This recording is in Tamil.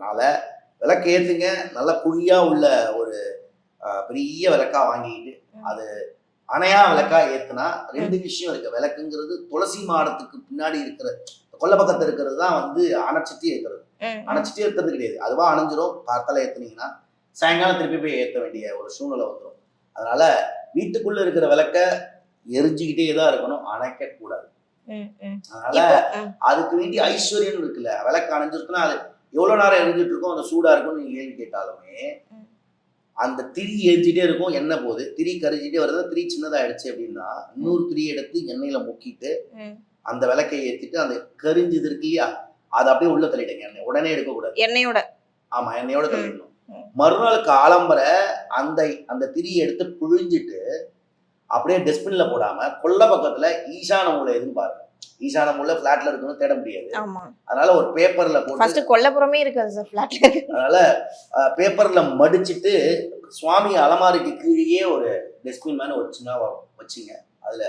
அதனால விளக்கு ஏற்றுங்க நல்ல குழியா உள்ள ஒரு பெரிய விளக்கா வாங்கிக்கிட்டு அது அணையா விளக்கா ஏத்துனா ரெண்டு விஷயம் இருக்கு. விளக்குங்கிறது துளசி மாடத்துக்கு பின்னாடி இருக்கிற கொல்லை பக்கத்துல இருக்கிறது தான் வந்து அணைச்சிட்டு ஏத்துறது. ம், அணைச்சிட்டு ஏத்துறது கிடையாது. அதுவா அணைஞ்சிரும். காத்தால ஏத்துனீங்கன்னா சாயங்காலம் திருப்பி போய் ஏத்த வேண்டிய ஒரு சூழ்நிலை வந்துடும் அதனால வீட்டுக்குள்ள இருக்கிற விளக்க எரிஞ்சுக்கிட்டே தான் இருக்கணும். அணைக்க கூடாது. அதனால அதுக்கு வேண்டிய ஐஸ்வர்யம் இருக்குல்ல விளக்கு அணைஞ்சிருக்குன்னா அது எவ்வளவு நேரம் எரிஞ்சிட்டு இருக்கும் அந்த சூடா இருக்கும்னு நீங்க கேள்வி கேட்டாலுமே. அந்த திரி எரிஞ்சிட்டே இருக்கும் எண்ணெய் போகுது திரி கரிஞ்சிட்டே வருது திரி சின்னதாயிடுச்சு அப்படின்னா இன்னொரு திரி எடுத்து எண்ணெயில முக்கிட்டு. அந்த விளக்கை ஏத்திட்டு அந்த கரிஞ்சது இருக்கு இல்லையா அதை அப்படியே உள்ள தள்ளிடுங்க எண்ணெய் உடனே எடுக்கக்கூடாது எண்ணெயோட ஆமா எண்ணெயோட. தள்ளிடணும். மறுநாள் காலம்பரை அந்த அந்த திரியை எடுத்து புழிஞ்சிட்டு அப்படியே டஸ்ட்பின்ல போடாம கொல்லை பக்கத்துல ஈசான மூலை எதுன்னு பாருங்க ஈசான மூலை பிளாட்ல இருக்குன்னு தேட முடியாது. ஆமா. அதனால ஒரு பேப்பர்ல போட்டு கொல்லப்புறமே இருக்காது சார் ஃபிளாட்ல அதனால பேப்பர்ல மடிச்சிட்டு சுவாமி அலமாரிக்கு கீழேயே ஒரு டஸ்ட்பின் மேல ஒரு சின்ன வச்சிங்க. அதுல